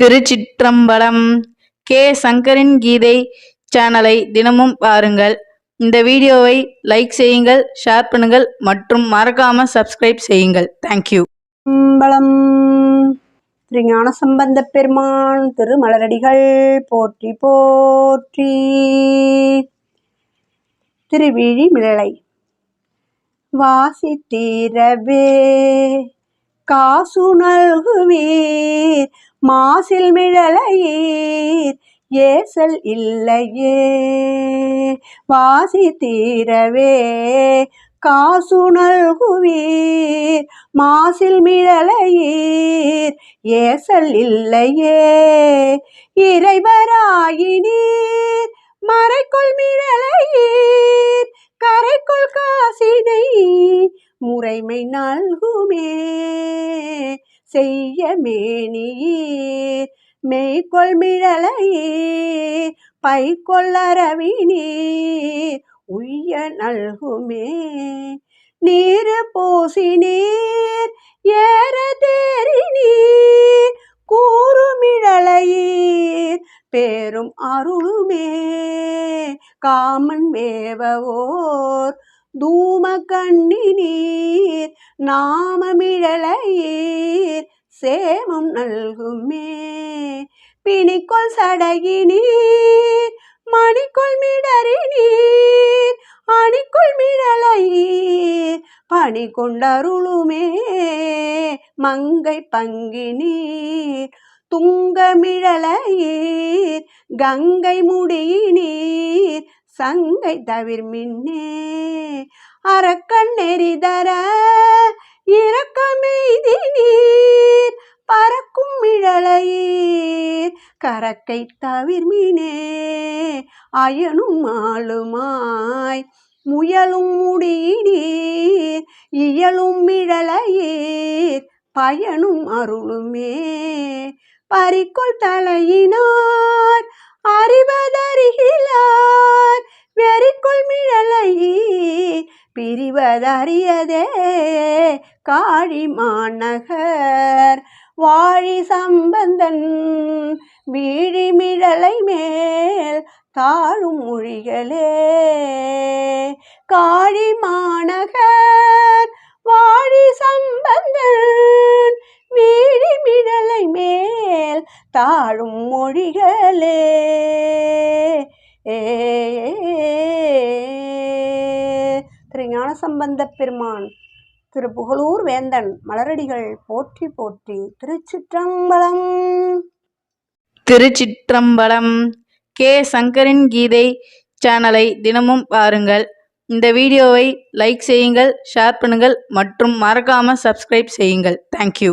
திருச்சிற்றம்பலம் K. சங்கரின் கீதை சேனலை தினமும் பாருங்கள். இந்த வீடியோவை லைக் செய்யுங்கள் ஷேர் பண்ணுங்கள் மற்றும் மறக்காம சப்ஸ்கிரைப் செய்யுங்கள். தேங்க்யூ அம்பலம் ஸ்ரீ ஞானசம்பந்த பெருமான் திருமலரடிகள் போற்றி போற்றி. திருவிழி மிளலை வாசித்தீரவே. காசு நல்குவீர் மாசில் மிழலையீர். ஏசல் இல்லையே. வாசி தீரவே. காசு நல்குவீர் மாசில் மிழலையீர். ஏசல் இல்லையே. இறைவராயினீர். மறைக்குள் மிழலை முறைமை நல்குமே. செய்ய மேனியீர். மெய்கொள் மிழலையே பைக்கொள்ளரவினீர் உய்ய நல்குமே. நீர் பூசி நீர் ஏற தேறி நீர் கூறுமிழலையீர் பேரும் அருளுமே. காமன் மேவவோர். தூம கண்ணினீர். நாமமிழலையீர் சேமம் நல்குமே. பிணிக்கொள் சடகினீர் மணிக்குள் மிடறினீர் அணிக்குள் மிழலையீர் பணி கொண்டருளுமே. மங்கை பங்கினீர் துங்கமிழலையீர் கங்கை முடியினீர் சங்கை தவிர்மின்னே. அரக்கண் நெறிதர இரக்கமெய்தி நீர் பறக்கும் மிழலையீர் கரக்கை தவிர்மினே அயனும் ஆளுமாய் முயலும் முடியினீர் இயலும் மிழலையீர் பயனும் அருளுமே. பறிக்கொள் தலையினார் அறிவதறிகில பிரிவதறியதே காழி மாநகர் வாழி சம்பந்தன் வீழிமிழலை மேல் தாழும் மொழிகளே காழி மாநகர் வாழி சம்பந்தன் வீழிமிழலை மேல் தாழும் மொழிகளே ஏ திரு பெருமான் திரு புகழூர் வேந்தன் மலரடிகள் போற்றி போற்றி திருச்சிற்றம்பலம். திருச்சிற்றம்பலம். கே. சங்கரின் கீதை சேனலை தினமும் பாருங்கள். இந்த வீடியோவை லைக் செய்யுங்கள் ஷேர் பண்ணுங்கள் மற்றும் மறக்காமல் சப்ஸ்கிரைப் செய்யுங்கள். தேங்க்யூ